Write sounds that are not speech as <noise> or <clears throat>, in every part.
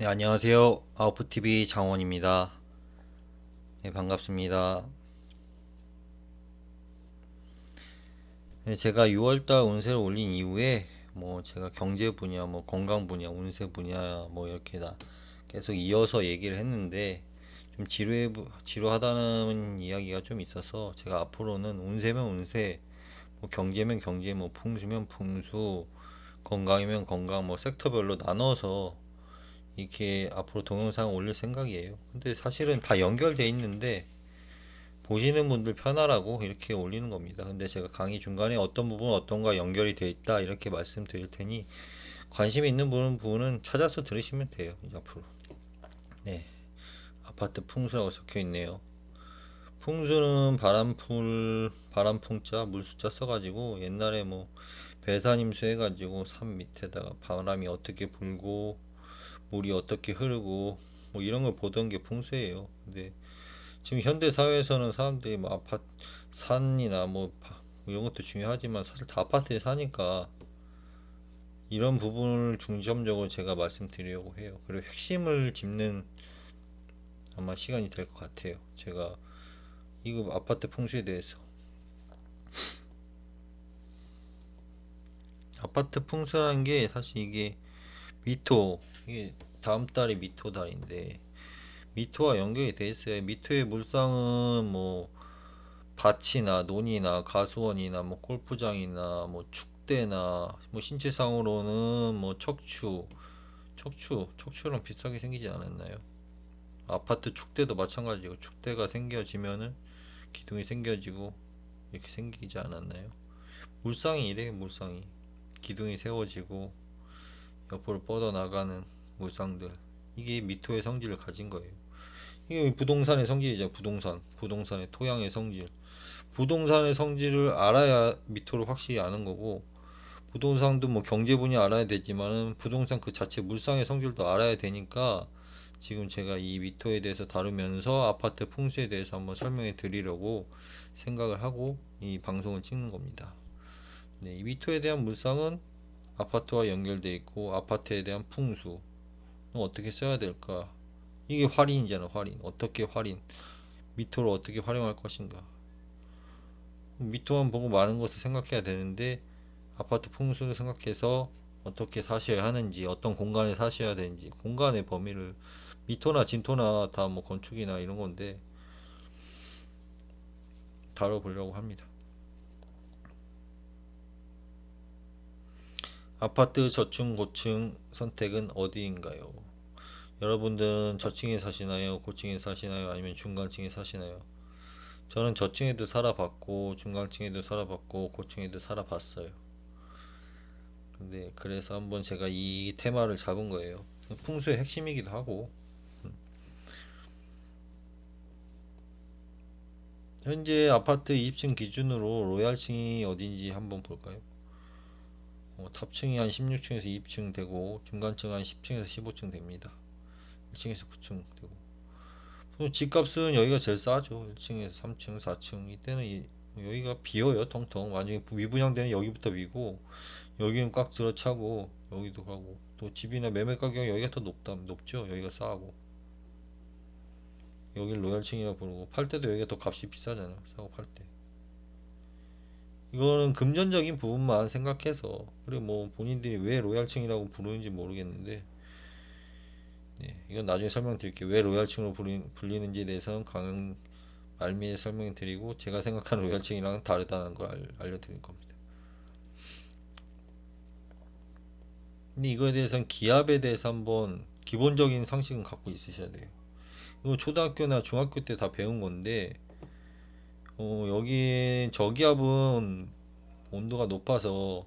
네, 안녕하세요. 아웃풋TV 장원입니다. 네, 반갑습니다. 네, 제가 6월달 운세를 올린 이후에 뭐 제가 경제 분야, 뭐 건강 분야, 운세 분야 뭐 이렇게 다 계속 이어서 얘기를 했는데 좀 지루해 지루하다는 이야기가 좀 있어서 제가 앞으로는 운세면 운세, 뭐 경제면 경제, 뭐 풍수면 풍수, 건강이면 건강, 뭐 섹터별로 나눠서 이렇게 앞으로 동영상 올릴 생각이에요. 근데 사실은 다 연결돼 있는데 보시는 분들 편하라고 이렇게 올리는 겁니다. 근데 제가 강의 중간에 어떤 부분 어떤가 연결이 돼 있다 이렇게 말씀드릴 테니 관심 있는 부분은 찾아서 들으시면 돼요. 앞으로. 네. 아파트 풍수라고 적혀 있네요. 풍수는 바람풀 바람풍자 물숫자 써가지고 옛날에 뭐 배산임수 해가지고 산 밑에다가 바람이 어떻게 불고 물이 어떻게 흐르고 뭐 이런 걸 보던 게 풍수예요. 근데 지금 현대 사회에서는 사람들이 뭐 아파트 산이나 뭐 이런 것도 중요하지만 사실 다 아파트에 사니까 이런 부분을 중점적으로 제가 말씀드리려고 해요. 그리고 핵심을 짚는 아마 시간이 될 것 같아요. 제가 이거 아파트 풍수에 대해서 아파트 풍수라는 게 사실 이게 미토 이게 다음 달이 미토 달인데 미토와 연결이 돼 있어요. 미토의 물상은 뭐 밭이나 논이나 가수원이나 뭐 골프장이나 뭐 축대나 뭐 신체상으로는 뭐 척추 척추 척추랑 비슷하게 생기지 않았나요? 아파트 축대도 마찬가지고 축대가 생겨지면은 기둥이 생겨지고 이렇게 생기지 않았나요? 물상이 이래요 물상이 기둥이 세워지고 옆으로 뻗어 나가는 물상들 이게 미토의 성질을 가진 거예요. 이게 부동산의 성질이죠. 부동산, 부동산의 토양의 성질. 부동산의 성질을 알아야 미토를 확실히 아는 거고 부동산도 뭐 경제 분야 알아야 되지만은 부동산 그 자체 물상의 성질도 알아야 되니까 지금 제가 이 미토에 대해서 다루면서 아파트 풍수에 대해서 한번 설명해 드리려고 생각을 하고 이 방송을 찍는 겁니다. 네, 이 미토에 대한 물상은 아파트와 연결돼 있고 아파트에 대한 풍수 어떻게 써야 될까? 이게 활인이잖아, 활인. 어떻게 활인? 미토를 어떻게 활용할 것인가? 미토만 보고 많은 것을 생각해야 되는데 아파트 풍수를 생각해서 어떻게 사셔야 하는지, 어떤 공간에 사셔야 되는지, 공간의 범위를 미토나 진토나 다 뭐 건축이나 이런 건데 다뤄보려고 합니다. 아파트 저층 고층 선택은 어디인가요? 여러분들은 저층에 사시나요? 고층에 사시나요? 아니면 중간층에 사시나요? 저는 저층에도 살아봤고 중간층에도 살아봤고 고층에도 살아봤어요. 근데 그래서 한번 제가 이 테마를 잡은 거예요. 풍수의 핵심이기도 하고 현재 아파트 20층 기준으로 로얄층이 어딘지 한번 볼까요? 어, 탑층이 한 16층에서 2층 되고 중간층 한 10층에서 15층 됩니다. 1층에서 9층 되고 집값은 여기가 제일 싸죠. 1층에서 3층, 4층 이때는 이, 여기가 비어요. 통통 완전히 위분양되는 여기부터 위고 여기는 꽉 들어차고 여기도 가고 또 집이나 매매 가격이 여기가 더 높다 높죠. 여기가 싸고 여기를 로얄층이라 부르고 팔 때도 여기가 더 값이 비싸잖아. 싸고 팔 때. 이거는 금전적인 부분만 생각해서 그리고 뭐 본인들이 왜 로얄층이라고 부르는지 모르겠는데 네, 이건 나중에 설명드릴게요. 왜 로얄층으로 불리, 는지에 대해서는 강연 말미에 설명드리고 제가 생각하는 로얄층이랑은 다르다는 걸 알, 알려드릴 겁니다. 근데 이거에 대해서는 기압에 대해서 한번 기본적인 상식은 갖고 있으셔야 돼요. 이거 초등학교나 중학교 때 다 배운 건데 어, 여기 저기압은 온도가 높아서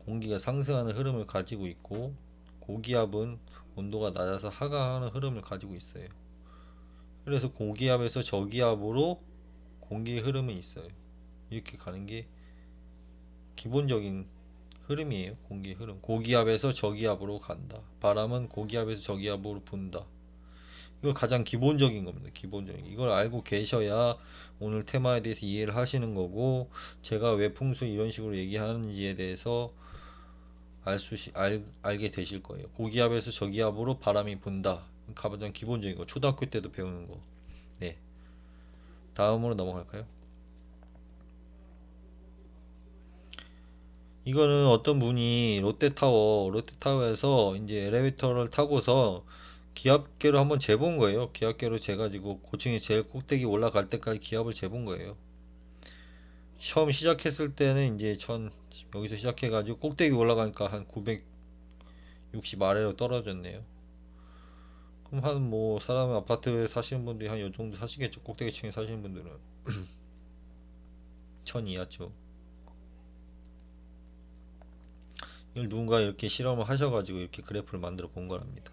공기가 상승하는 흐름을 가지고 있고 고기압은 온도가 낮아서 하강하는 흐름을 가지고 있어요. 그래서 고기압에서 저기압으로 공기의 흐름이 있어요. 이렇게 가는 게 기본적인 흐름이에요. 공기의 흐름. 고기압에서 저기압으로 간다. 바람은 고기압에서 저기압으로 분다. 이거 가장 기본적인 겁니다. 기본적인. 이걸 알고 계셔야 오늘 테마에 대해서 이해를 하시는 거고 제가 왜 풍수 이런 식으로 얘기하는지에 대해서 알 수, 알, 알게 되실 거예요. 고기압에서 저기압으로 바람이 분다. 가장 기본적인 거. 초등학교 때도 배우는 거. 네. 다음으로 넘어갈까요? 이거는 어떤 분이 롯데타워, 롯데타워에서 이제 엘리베이터를 타고서 기압계로 한번 재본 거예요. 기압계로 재가지고 고층에 제일 꼭대기 올라갈 때까지 기압을 재본 거예요. 처음 시작했을 때는 이제 천 여기서 시작해가지고 꼭대기 올라가니까 한 960 아래로 떨어졌네요. 그럼 한 뭐 사람 아파트에 사시는 분들이 한 요 정도 사시겠죠. 꼭대기층에 사시는 분들은 <clears throat> 천 이하죠. 이걸 누군가 이렇게 실험을 하셔가지고 이렇게 그래프를 만들어 본 거랍니다.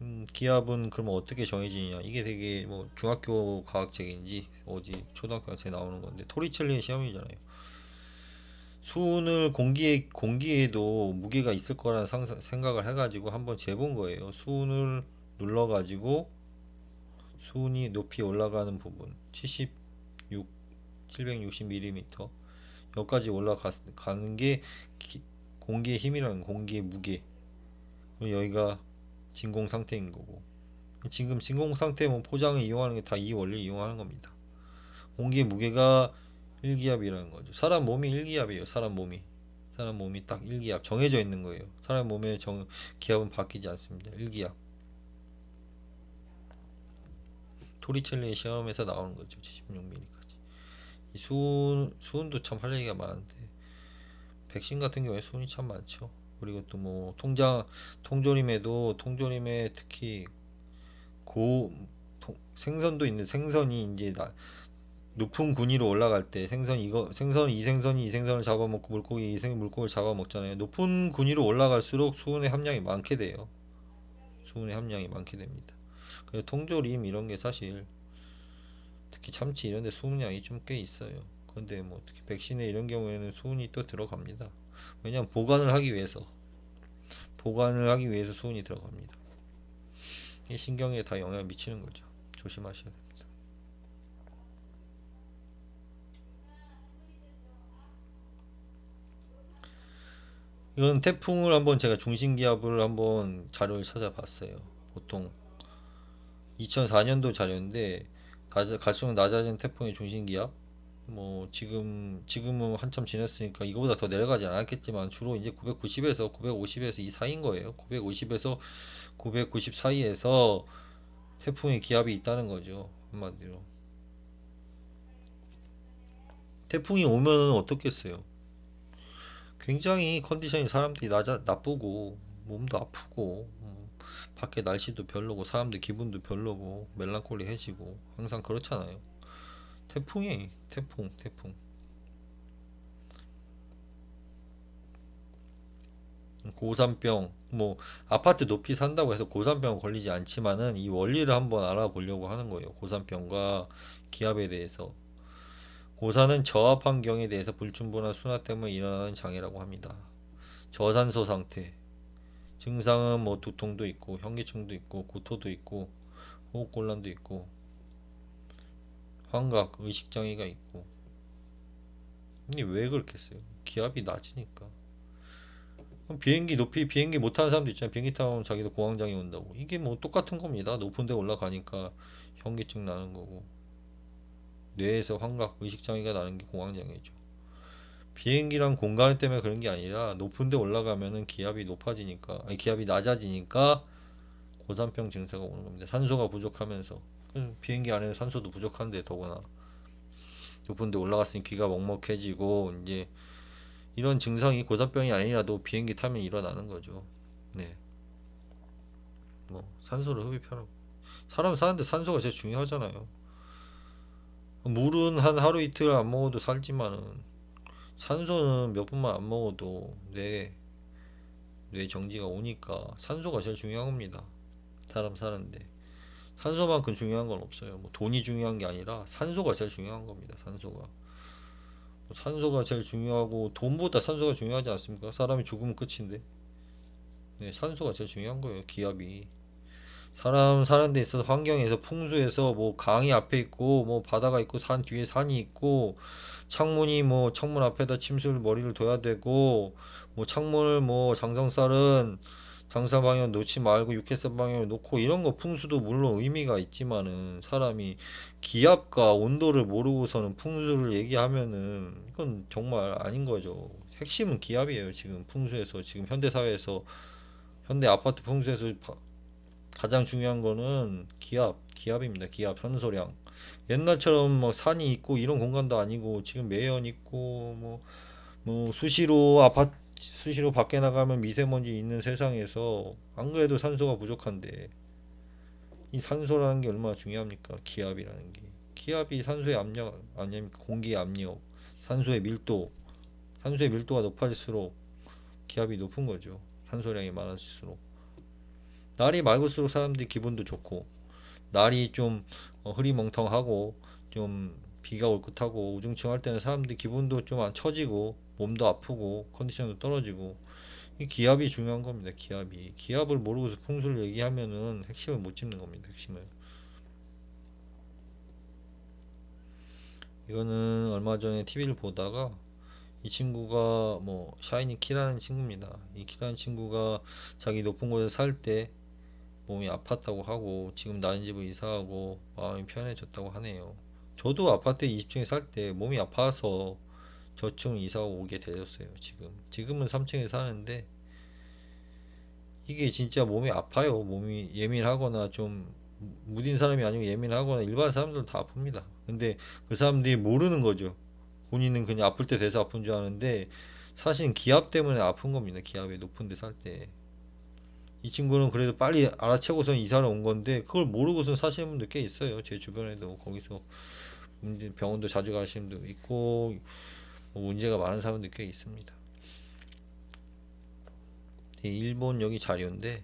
음, 기압은 그러면 어떻게 정해지냐? 이게 되게 뭐 중학교 과학책인지 어디 초등학교 과학책에 나오는 건데 토리첼리의 시험이잖아요. 수은을 공기에 공기에도 무게가 있을 거라는 상상, 생각을 해가지고 한번 재본 거예요. 수은을 눌러가지고 수은이 높이 올라가는 부분 76, 760mm 여기까지 올라가는 게 기- 공기의 힘이라는 거, 공기의 무게. 여기가 진공 상태인 거고. 지금 진공 상태 뭐 포장을 이용하는 게 다 이 원리 를 이용하는 겁니다. 공기의 무게가 1기압이라는 거죠. 사람 몸이 1기압이에요. 사람 몸이. 사람 몸이 딱 1기압 정해져 있는 거예요. 사람 몸의 정, 기압은 바뀌지 않습니다. 1기압. 토리첼리의 시험에서 나오는 거죠. 76mm까지. 이 수은, 수은도 참 할 얘기가 많은데 백신 같은 경우에 수은이 참 많죠. 그리고 또 뭐 통장 통조림에도 통조림에 특히 고 통- 생선도 있는 생선이 이제 나, 높은 군위로 올라갈 때 생선 이거 생선 이 생선이 이 생선을 잡아먹고 물고기 이 생 물고기를 잡아먹잖아요. 높은 군위로 올라갈수록 수은의 함량이 많게 돼요. 수은의 함량이 많게 됩니다. 그래서 통조림 이런 게 사실 특히 참치 이런 데 수은량이 좀 꽤 있어요. 그런데 뭐 특히 백신에 이런 경우에는 수은이 또 들어갑니다. 왜냐면 보관을 하기 위해서 보관을 하기 위해서 수은이 들어갑니다. 이 신경에 다 영향을 미치는 거죠. 조심하셔야 됩니다. 이건 태풍을 한번 제가 중심기압을 한번 자료를 찾아봤어요. 보통 2004년도 자료인데 갈수록 낮아진 태풍의 중심기압 뭐 지금 지금은 한참 지났으니까 이거보다 더 내려가지 않았겠지만 주로 이제 990에서 950에서 이 사이인 거예요. 950에서 990 사이에서 태풍의 기압이 있다는 거죠. 한마디로. 태풍이 오면은 어떻겠어요? 굉장히 컨디션이 사람들이 낮아, 나쁘고 몸도 아프고 음, 밖에 날씨도 별로고 사람들 기분도 별로고 멜랑콜리해지고 항상 그렇잖아요. 태풍이 태풍 태풍 고산병 뭐 아파트 높이 산다고 해서 고산병 걸리지 않지만은 이 원리를 한번 알아보려고 하는 거예요. 고산병과 기압에 대해서 고산은 저압 환경에 대해서 불충분한 순화 때문에 일어나는 장애라고 합니다. 저산소 상태 증상은 뭐 두통도 있고 현기증도 있고 구토도 있고 호흡곤란도 있고 환각 의식장애가 있고 이게 왜 그렇겠어요? 기압이 낮으니까. 비행기 높이 비행기 못 타는 사람도 있잖아요. 비행기 타면 자기도 공황장애 온다고. 이게 뭐 똑같은 겁니다. 높은 데 올라가니까 현기증 나는 거고 뇌에서 환각 의식 장애가 나는 게 공황장애죠. 비행기랑 공간 때문에 그런 게 아니라 높은 데 올라가면은 기압이 높아지니까 아니 기압이 낮아지니까 고산병 증세가 오는 겁니다. 산소가 부족하면서 음, 비행기 안에는 산소도 부족한데 더구나 높은 데 올라갔으니 귀가 먹먹해지고 이제 이런 증상이 고산병이 아니라도 비행기 타면 일어나는 거죠. 네. 뭐 산소를 흡입하라고. 사람 사는데 산소가 제일 중요하잖아요. 물은 한 하루 이틀 안 먹어도 살지만은 산소는 몇 분만 안 먹어도 뇌, 뇌 정지가 오니까 산소가 제일 중요한 겁니다. 사람 사는데. 산소만큼 중요한 건 없어요. 뭐 돈이 중요한 게 아니라 산소가 제일 중요한 겁니다. 산소가. 뭐 산소가 제일 중요하고 돈보다 산소가 중요하지 않습니까? 사람이 죽으면 끝인데. 네, 산소가 제일 중요한 거예요. 기압이. 사람 사는 데 있어서 환경에서 풍수에서 뭐 강이 앞에 있고 뭐 바다가 있고 산 뒤에 산이 있고 창문이 뭐 창문 앞에다 침술 머리를 둬야 되고 뭐 창문을 뭐 장성살은 장사 방향 놓지 말고 육해선 방향을 놓고 이런 거 풍수도 물론 의미가 있지만은 사람이 기압과 온도를 모르고서는 풍수를 얘기하면은 이건 정말 아닌 거죠. 핵심은 기압이에요. 지금 풍수에서 지금 현대 사회에서 현대 아파트 풍수에서 바- 가장 중요한 거는 기압, 기압입니다. 기압, 현소량. 옛날처럼 뭐 산이 있고 이런 공간도 아니고 지금 매연 있고 뭐뭐 수시로 아파트 수시로 밖에 나가면 미세먼지 있는 세상에서 안 그래도 산소가 부족한데 이 산소라는 게 얼마나 중요합니까? 기압이라는 게. 기압이 산소의 압력 아니면 공기의 압력, 산소의 밀도, 산소의 밀도가 높아질수록 기압이 높은 거죠. 산소량이 많아질수록. 날이 맑을수록 사람들이 기분도 좋고 날이 좀 어, 흐리멍텅하고 좀 비가 올 듯하고 우중충할 때는 사람들이 기분도 좀 안 처지고 몸도 아프고 컨디션도 떨어지고 이 기압이 중요한 겁니다. 기압이 기압을 모르고서 풍수를 얘기하면은 핵심을 못 짚는 겁니다. 핵심을 이거는 얼마 전에 TV를 보다가 이 친구가 뭐 샤이니 키라는 친구입니다. 이 키라는 친구가 자기 높은 곳에 살 때 몸이 아팠다고 하고 지금 나은 집을 이사하고 마음이 편해졌다고 하네요. 저도 아파트 20층에 살 때 몸이 아파서 저층 이사 오게 되었어요. 지금 지금은 3층에 사는데 이게 진짜 몸이 아파요. 몸이 예민하거나 좀 무딘 사람이 아니고 예민하거나 일반 사람들은 다 아픕니다. 근데 그 사람들이 모르는 거죠. 본인은 그냥 아플 때 돼서 아픈 줄 아는데 사실 기압 때문에 아픈 겁니다. 기압이 높은 데 살 때. 이 친구는 그래도 빨리 알아채고선 이사를 온 건데 그걸 모르고선 사시는 분들 꽤 있어요. 제 주변에도 거기서 병원도 자주 가시는 분도 있고 뭐 문제가 많은 사람들 꽤 있습니다. 이 일본 여기 자료인데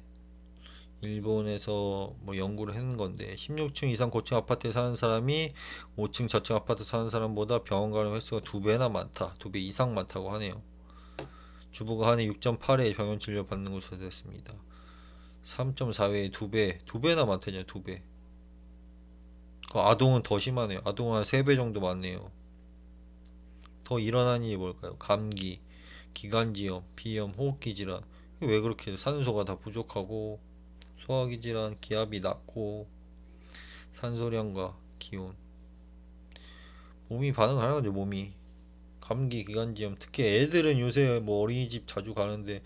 일본에서 뭐 연구를 했는 건데 16층 이상 고층 아파트에 사는 사람이 5층 저층 아파트 사는 사람보다 병원 가는 횟수가 두 배나 많다. 두 배 이상 많다고 하네요. 주부가 한 해 6.8회 병원 진료 받는 것으로 됐습니다. 3.4회에 두 배, 두 배나 많다냐, 두 배. 그 아동은 더 심하네요. 아동은 한세배 정도 많네요. 더 일어나는 일이 뭘까요? 감기, 기관지염, 비염, 호흡기 질환. 왜 그렇게 산소가 다 부족하고 소화기 질환, 기압이 낮고 산소량과 기온. 몸이 반응하는 거죠, 몸이. 감기, 기관지염. 특히 애들은 요새 뭐 어린이집 자주 가는데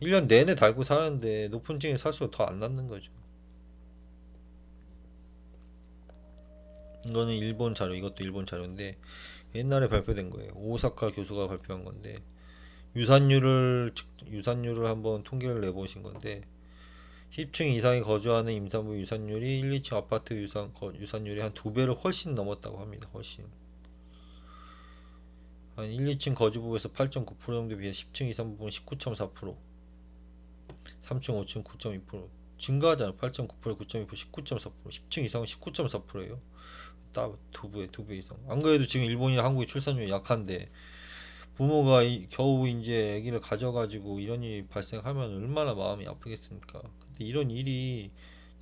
1년 내내 달고 사는데 높은 층에 살수록 더 안 낫는 거죠. 이거는 일본 자료, 이것도 일본 자료인데 옛날에 발표된 거예요. 오사카 교수가 발표한 건데 유산율을 측- 유산율을 한번 통계를 내보신 건데 10층 이상에 거주하는 임산부 유산율이 1, 2층 아파트 유산 거- 유산율이 한 두 배를 훨씬 넘었다고 합니다. 훨씬. 한 1, 2층 거주부에서 8.9% 정도 비해 10층 이상 부분 19.4%, 3층, 5층 9.2% 증가하잖아요. 8.9%, 9.2%, 19.4%, 10층 이상은 19.4%예요. 딱 두 배, 두 배 이상. 안 그래도 지금 일본이 한국이 출산율이 약한데 부모가 이- 겨우 이제 아기를 가져가지고 이런 일이 발생하면 얼마나 마음이 아프겠습니까? 근데 이런 일이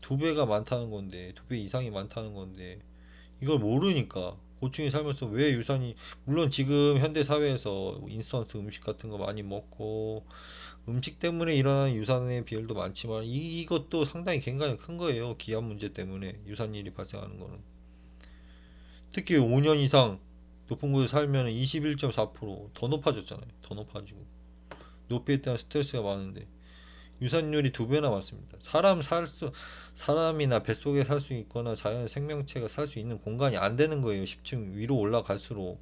두 배가 많다는 건데, 두 배 이상이 많다는 건데, 이걸 모르니까 고충이 살면서 왜 유산이, 물론 지금 현대 사회에서 인스턴트 음식 같은 거 많이 먹고, 음식 때문에 일어나는 유산의 비율도 많지만, 이, 이것도 상당히 굉장히 큰 거예요. 기압 문제 때문에 유산일이 발생하는 거는. 특히 5년 이상 높은 곳에 살면 21.4%더 높아졌잖아요. 더 높아지고. 높이에 대한 스트레스가 많은데 유산율이 두 배나 많습니다. 사람 살 수, 사람이나 뱃속에 살 수 있거나 자연 생명체가 살 수 있는 공간이 안 되는 거예요. 10층 위로 올라갈수록.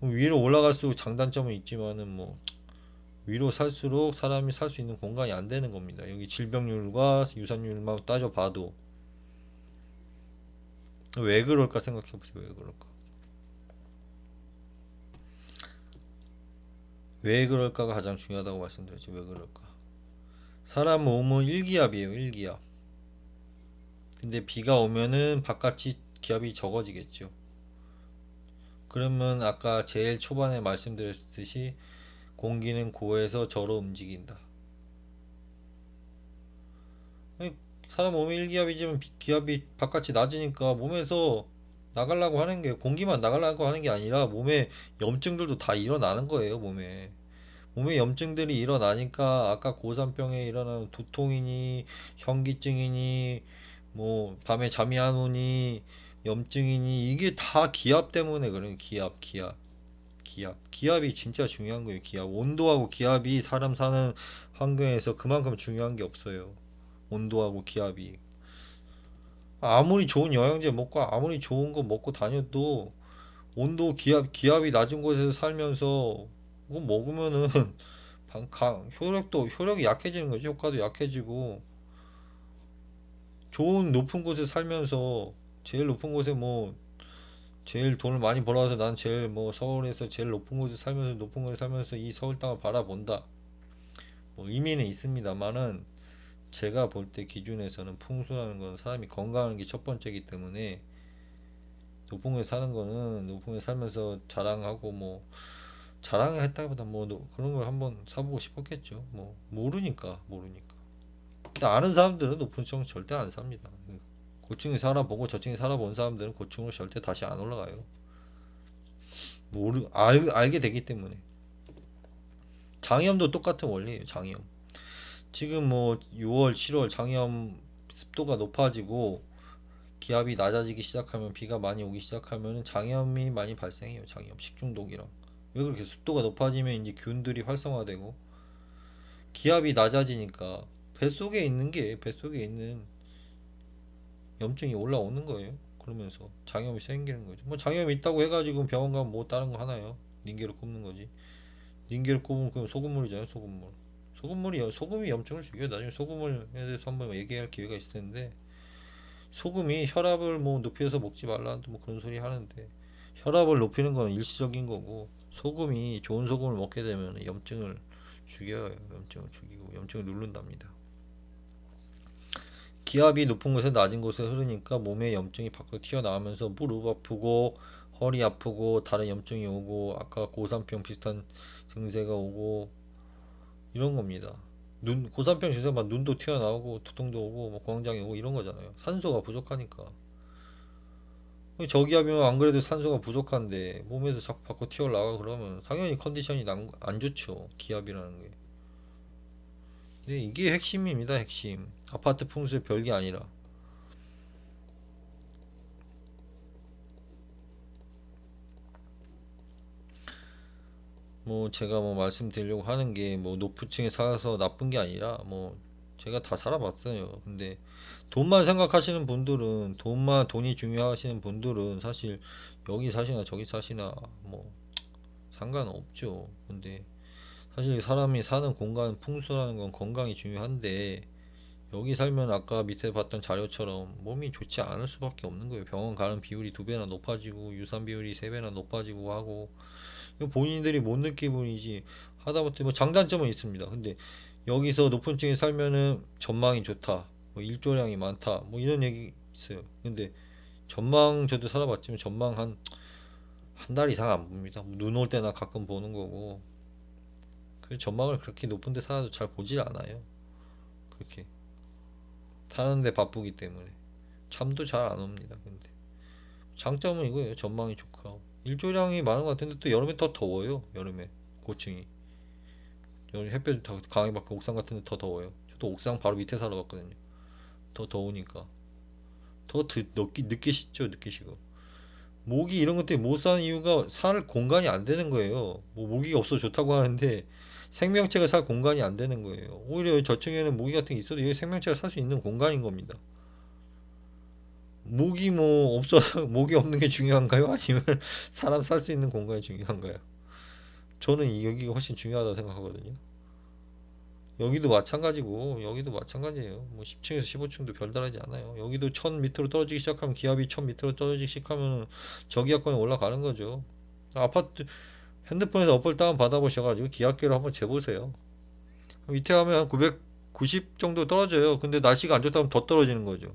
위로 올라갈수록 장단점은 있지만은 뭐 위로 살수록 사람이 살 수 있는 공간이 안 되는 겁니다. 여기 질병률과 유산율만 따져봐도 왜 그럴까 생각해 보세요. 왜 그럴까? 왜 그럴까가 가장 중요하다고 말씀드렸죠. 왜 그럴까? 사람 몸은 일기압이에요. 일기압. 근데 비가 오면은 바깥이 기압이 적어지겠죠. 그러면 아까 제일 초반에 말씀드렸듯이 공기는 고에서 저로 움직인다. 아니, 사람 몸에 일기압이지만 비- 기압이 바깥이 낮으니까 몸에서 나가려고 하는 게 공기만 나가려고 하는 게 아니라 몸에 염증들도 다 일어나는 거예요, 몸에. 몸에 염증들이 일어나니까 아까 고산병에 일어나는 두통이니 현기증이니 뭐 밤에 잠이 안 오니 염증이니 이게 다 기압 때문에 그래요. 기압, 기압. 기압. 기압이 진짜 중요한 거예요. 기압. 온도하고 기압이 사람 사는 환경에서 그만큼 중요한 게 없어요. 온도하고 기압이. 아무리 좋은 영양제 먹고 아무리 좋은 거 먹고 다녀도 온도, 기압, 기압이 낮은 곳에서 살면서 그거 먹으면은 <laughs> 방, 강, 효력도 효력이 약해지는 거지. 효과도 약해지고 좋은 높은 곳에 살면서 제일 높은 곳에 뭐 제일 돈을 많이 벌어서 난 제일 뭐 서울에서 제일 높은 곳에 살면서 높은 곳에 살면서 이 서울 땅을 바라본다. 뭐 의미는 있습니다만은 제가 볼 때 기준에서는 풍수라는 건 사람이 건강한 게 첫 번째이기 때문에 곳에 사는 거는 곳에 살면서 자랑하고 뭐 자랑을 했다기보다 뭐 노- 그런 걸 한번 사보고 싶었겠죠. 뭐 모르니까 모르니까. 근데 아는 사람들은 높은 층 절대 안 삽니다. 고층에 살아보고 저층에 살아본 사람들은 고층으로 절대 다시 안 올라가요. 모르 알, 알게 되기 때문에. 장염도 똑같은 원리예요. 장염. 지금 뭐 6월, 7월 장염 습도가 높아지고 기압이 낮아지기 시작하면 비가 많이 오기 시작하면 장염이 많이 발생해요. 장염, 식중독이랑. 왜 그렇게 습도가 높아지면 이제 균들이 활성화되고 기압이 낮아지니까 뱃속에 있는 게 뱃속에 있는 염증이 올라오는 거예요. 그러면서 장염이 생기는 거죠. 뭐 장염이 있다고 해가지고 병원 가면 뭐 다른 거 하나요? 닌게를 꼽는 거지. 닌게를 꼽으면 그럼 소금물이잖아요. 소금물. 소금물이 소금이 염증을 죽여요. 나중에 소금물에 대해서 한번 얘기할 기회가 있을 텐데 소금이 혈압을 뭐 높여서 먹지 말라는 뭐 그런 소리 하는데 혈압을 높이는 건 일시적인 거고 소금이 좋은 소금을 먹게 되면 염증을 죽여요. 염증을 죽이고 염증을 누른답니다. 기압이 높은 곳에서 낮은 곳에 흐르니까 몸에 염증이 밖으로 튀어나오면서 무릎 아프고 허리 아프고 다른 염증이 오고 아까 고산병 비슷한 증세가 오고 이런 겁니다. 눈 고산병 증세 막 눈도 튀어나오고 두통도 오고 뭐 광장이 오고 이런 거잖아요. 산소가 부족하니까. 저기압이면 안 그래도 산소가 부족한데 몸에서 자꾸 밖으로 튀어나가 그러면 당연히 컨디션이 난- 안 좋죠. 기압이라는 게. 근데 이게 핵심입니다. 핵심. 아파트 풍수의 별게 아니라. 뭐 제가 뭐 말씀드리려고 하는 게 뭐 높은 층에 살아서 나쁜 게 아니라 뭐 제가 다 살아봤어요. 근데 돈만 생각하시는 분들은 돈만 돈이 중요하시는 분들은 사실 여기 사시나 저기 사시나 뭐 상관없죠. 근데 사실 사람이 사는 공간 풍수라는 건 건강이 중요한데 여기 살면 아까 밑에 봤던 자료처럼 몸이 좋지 않을 수밖에 없는 거예요. 병원 가는 비율이 두 배나 높아지고 유산 비율이 세 배나 높아지고 하고 본인들이 못 느끼는 분이지 하다못해 뭐 장단점은 있습니다. 근데 여기서 높은 층에 살면은 전망이 좋다, 뭐 일조량이 많다, 뭐 이런 얘기 있어요. 근데 전망 저도 살아봤지만 전망 한 한 달 이상 안 봅니다. 눈올 때나 가끔 보는 거고 그 전망을 그렇게 높은 데 살아도 잘 보질 않아요. 그렇게 사는데 바쁘기 때문에 잠도 잘 안 옵니다. 근데 장점은 이거예요. 전망이 좋고 일조량이 많은 것 같은데 또 여름에 더 더워요. 여름에 고층이 여기 햇볕 더 강하게 받고 옥상 같은 데 더 더워요. 저도 옥상 바로 밑에 살아봤거든요. 더 더우니까 더 드, 늦게 씻죠. 늦게 쉬고 모기 이런 것 때문에 못 사는 이유가 살 공간이 안 되는 거예요. 뭐 모기가 없어 좋다고 하는데 생명체가 살 공간이 안 되는 거예요. 오히려 저층에는 모기 같은 게 있어도 여기 생명체가 살 수 있는 공간인 겁니다. 모기 뭐 없어서 <laughs> 모기 없는 게 중요한가요? 아니면 <laughs> 사람 살 수 있는 공간이 중요한가요? 저는 이 여기가 훨씬 중요하다고 생각하거든요. 여기도 마찬가지고 여기도 마찬가지예요. 뭐 10층에서 15층도 별다르지 않아요. 여기도 1000 밑으로 떨어지기 시작하면 기압이 1000 밑으로 떨어지기 시작하면 저기압권에 올라가는 거죠. 아파트 핸드폰에서 어플 다운 받아보셔가지고 기압계를 한번 재보세요. 밑에 가면 한 990 정도 떨어져요. 근데 날씨가 안 좋다면 더 떨어지는 거죠.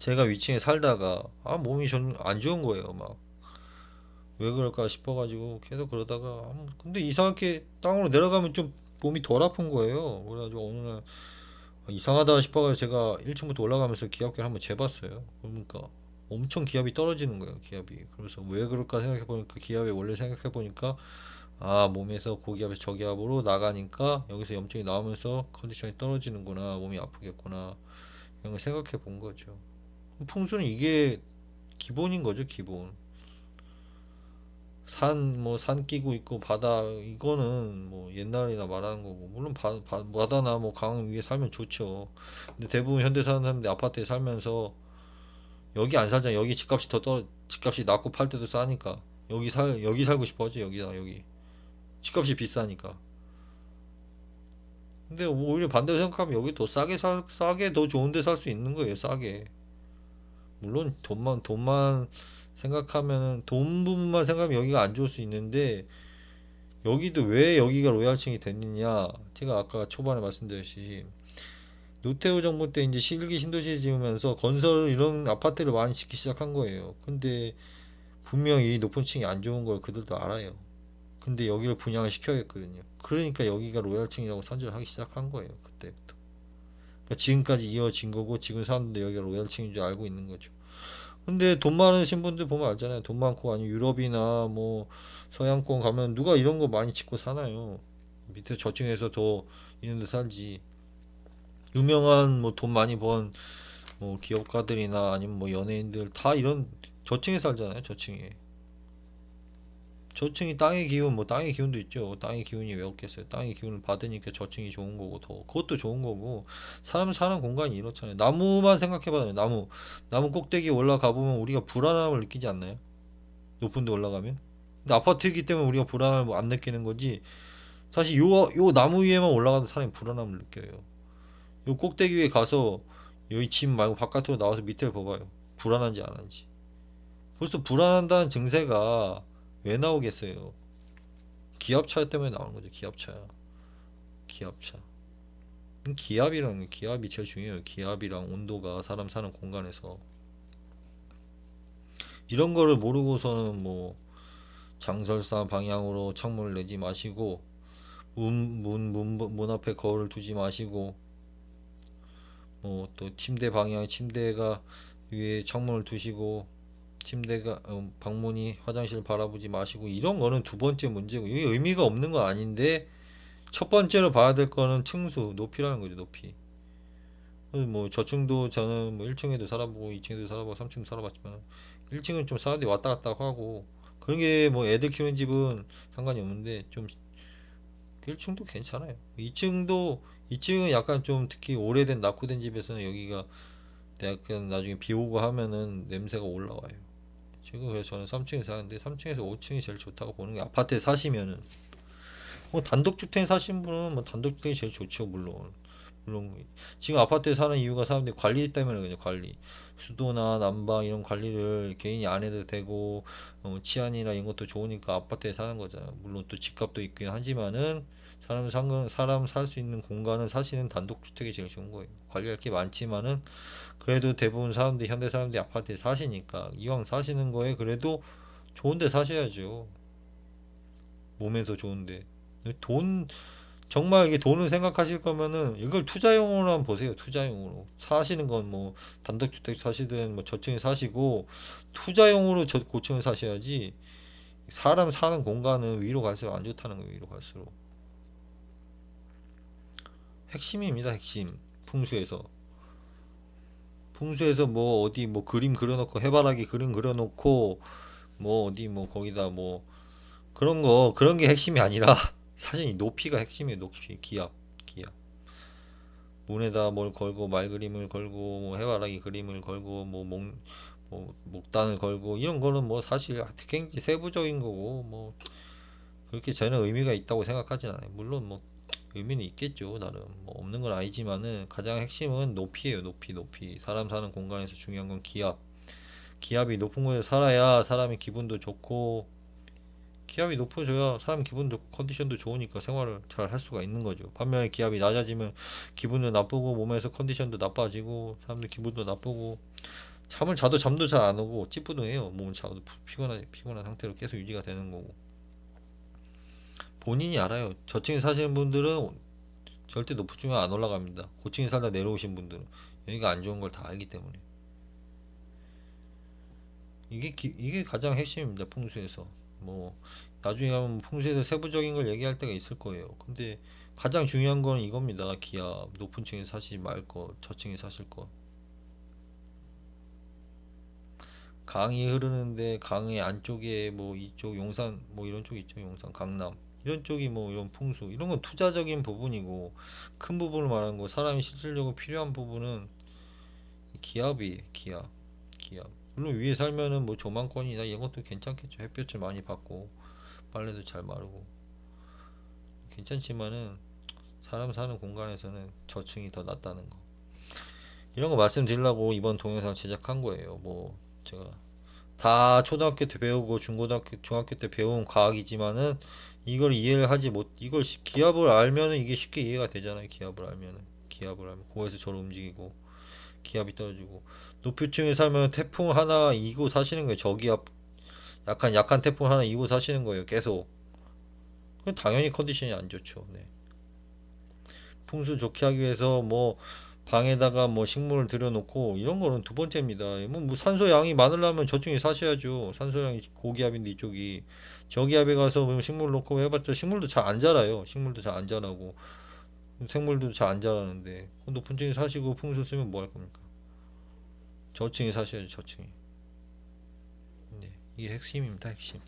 제가 위층에 살다가 아 몸이 전 안 좋은 거예요. 막 왜 그럴까 싶어가지고 계속 그러다가 아, 뭐 근데 이상하게 땅으로 내려가면 좀 몸이 덜 아픈 거예요. 그래가지고 어느 날 이상하다 싶어가지고 제가 1층부터 올라가면서 기압계를 한번 재봤어요. 그러니까 엄청 기압이 떨어지는 거예요, 기압이. 그래서 왜 그럴까 생각해 보니까 기압이 원래 생각해 보니까 아, 몸에서 고기압에서 저기압으로 나가니까 여기서 염증이 나오면서 컨디션이 떨어지는구나, 몸이 아프겠구나 이런 걸 생각해 본 거죠. 풍수는 이게 기본인 거죠, 기본. 산, 뭐, 산 끼고 있고, 바다, 이거는 뭐, 옛날이나 말하는 거고, 물론 바, 바, 바다나 뭐, 강 위에 살면 좋죠. 근데 대부분 현대 사는 사람들이 아파트에 살면서, 여기 안 살잖아. 여기 집값이 더 떨어, 집값이 낮고 팔 때도 싸니까. 여기 살, 여기 살고 싶어 하지, 여기다, 여기. 집값이 비싸니까. 근데 오히려 반대로 생각하면 여기 더 싸게 살, 싸게 더 좋은 데 살 수 있는 거예요, 싸게. 물론 돈만, 돈만 생각하면은, 돈 부분만 생각하면 여기가 안 좋을 수 있는데, 여기도 왜 여기가 로얄층이 됐느냐? 제가 아까 초반에 말씀드렸듯이, 노태우 정부 때 이제 실기 신도시 지으면서 건설 이런 아파트를 많이 짓기 시작한 거예요. 근데 분명히 높은 층이 안 좋은 걸 그들도 알아요. 근데 여기를 분양을 시켜야겠거든요. 그러니까 여기가 로얄층이라고 선전을 하기 시작한 거예요. 그때부터. 그러니까 지금까지 이어진 거고 지금 사람들도 여기가 로얄층인 줄 알고 있는 거죠. 근데 돈 많으신 분들 보면 알잖아요. 돈 많고 아니 유럽이나 뭐 서양권 가면 누가 이런 거 많이 짓고 사나요? 밑에 저층에서 더 이런 데 살지. 유명한 뭐 돈 많이 번 뭐 기업가들이나 아니면 뭐 연예인들 다 이런 저층에 살잖아요. 저층에. 저층이 땅의 기운 뭐 땅의 기운도 있죠. 땅의 기운이 왜 없겠어요? 땅의 기운을 받으니까 저층이 좋은 거고 더 그것도 좋은 거고 사람 사는 공간이 이렇잖아요. 나무만 생각해봐요. 나무 나무 꼭대기 올라가 보면 우리가 불안함을 느끼지 않나요? 높은 데 올라가면? 근데 아파트이기 때문에 우리가 불안함을 안 느끼는 거지. 사실 요 요 나무 위에만 올라가도 사람이 불안함을 느껴요. 요 꼭대기 위에 가서 여기 집 말고 바깥으로 나와서 밑에 봐봐요. 불안한지 안 한지. 벌써 불안한다는 증세가 왜 나오겠어요? 기압차 때문에 나오는 거죠. 기압차. 기압차. 게 기압이 제일 중요해요. 기압이랑 온도가 사람 사는 공간에서 이런 거를 모르고서는 뭐 장설사 방향으로 창문을 내지 마시고 문, 문, 문, 문 앞에 거울을 두지 마시고 뭐 또 침대 방향 침대가 위에 창문을 두시고 침대가 어, 방문이 화장실 바라보지 마시고 이런 거는 두 번째 문제고 이게 의미가 없는 건 아닌데 첫 번째로 봐야 될 거는 층수 높이라는 거죠 높이. 뭐 저층도 저는 뭐 1층에도 살아보고 2층에도 살아보고 3층도 살아봤지만 1층은 좀 사람들이 왔다 갔다 하고 그런 게 뭐 애들 키우는 집은 상관이 없는데 좀 1층도 괜찮아요. 2층도 2층은 약간 좀 특히 오래된 낙후된 집에서는 여기가 약간 나중에 비 오고 하면은 냄새가 올라와요 지금 그래서 저는 3층에 사는데 3층에서 5층이 제일 좋다고 보는 게 아파트에 사시면은. 뭐 단독주택 사신 분은 뭐 단독주택이 제일 좋죠 물론. 물론 지금 아파트에 사는 이유가 사람들이 관리 때문에 그죠 관리. 수도나 난방 이런 관리를 개인이 안 해도 되고 어, 치안이나 이런 것도 좋으니까 아파트에 사는 거잖아요. 물론 또 집값도 있긴 하지만은 사람 상 사람 살 수 있는 공간은 사실은 단독주택이 제일 좋은 거예요 관리할 게 많지만은 그래도 대부분 사람들이 현대 사람들이 아파트에 사시니까 이왕 사시는 거에 그래도 좋은데 사셔야죠 몸에서 좋은데 돈 정말 이게 돈을 생각하실 거면은 이걸 투자용으로 한번 보세요. 투자용으로. 사시는 건 뭐 단독주택 사시든 뭐 저층에 사시고 투자용으로 저 고층을 사셔야지 사람 사는 공간은 위로 갈수록 안 좋다는 거예요. 위로 갈수록. 핵심입니다. 핵심. 풍수에서. 풍수에서 뭐 어디 뭐 그림 그려놓고 해바라기 그림 그려놓고 뭐 어디 뭐 거기다 뭐 그런 거 그런 게 핵심이 아니라 <laughs> 사실 이 높이가 핵심이에요. 높이 기압 기압 문에다 뭘 걸고 말 그림을 걸고 뭐 해바라기 그림을 걸고 뭐목 뭐 목단을 걸고 이런 거는 뭐 사실 굉장히 세부적인 거고 뭐 그렇게 저는 의미가 있다고 생각하진 않아요. 물론 뭐 의미는 있겠죠 나름 뭐 없는 건 아니지만은 가장 핵심은 높이에요. 높이 높이 사람 사는 공간에서 중요한 건 기압 기압이 높은 곳에 살아야 사람의 기분도 좋고 기압이 높아져야 사람 기분도 컨디션도 좋으니까 생활을 잘 할 수가 있는 거죠. 반면에 기압이 낮아지면 기분도 나쁘고 몸에서 컨디션도 나빠지고 사람들 기분도 나쁘고 잠을 자도 잠도 잘 안 오고 찌뿌둥해요. 몸은 자도 피곤한 피곤한 상태로 계속 유지가 되는 거고 본인이 알아요. 저층에 사시는 분들은 절대 높은 층에 안 올라갑니다. 고층에 살다 내려오신 분들은 여기가 안 좋은 걸 다 알기 때문에 이게 기- 이게 가장 핵심입니다. 풍수에서 뭐 나중에 가면 풍수에서 세부적인 걸 얘기할 때가 있을 거예요. 근데 가장 중요한 건 이겁니다. 기압 높은 층에 사시지 말 것, 저층에 사실 것. 강이 흐르는데 강의 안쪽에 뭐 이쪽 용산 뭐 이런 쪽 있죠. 용산 강남 이런 쪽이 뭐 이런 풍수 이런 건 투자적인 부분이고 큰 부분을 말하는 거 사람이 실질적으로 필요한 부분은 기압이 기압 기압 물론 위에 살면은 뭐 조망권이나 이런 것도 괜찮겠죠. 햇볕을 많이 받고 빨래도 잘 마르고 괜찮지만은 사람 사는 공간에서는 저층이 더 낫다는 거 이런 거 말씀드리려고 이번 동영상 제작한 거예요. 뭐 제가 다 초등학교 때 배우고 중고등학교 중학교 때 배운 과학이지만은 이걸 이해를 하지 못 이걸 시- 기압을 알면은 이게 쉽게 이해가 되잖아요. 기압을 알면은 기압을 알면 고에서 저로 움직이고 기압이 떨어지고 높이층에 살면 태풍 하나 이고 사시는 거예요. 저기압 약간 약한 태풍 하나 이고 사시는 거예요. 계속 그럼 당연히 컨디션이 안 좋죠. 네. 풍수 좋게 하기 위해서 뭐 방에다가 뭐 식물을 들여놓고 이런 거는 두 번째입니다. 뭐, 뭐 산소 양이 많으려면 저층에 사셔야죠. 산소 양이 고기압인데 이쪽이 저기압에 가서 뭐 식물 놓고 해봤자 식물도 잘 안 자라요. 식물도 잘 안 자라고 생물도 잘 안 자라는데 그 높은 층에 사시고 풍수 쓰면 뭐 할 겁니까? 저층에 사셔야죠. 저층에. 네, 이게 핵심입니다. 핵심.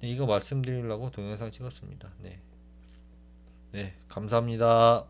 네, 이거 말씀드리려고 동영상 찍었습니다. 네, 네, 감사합니다.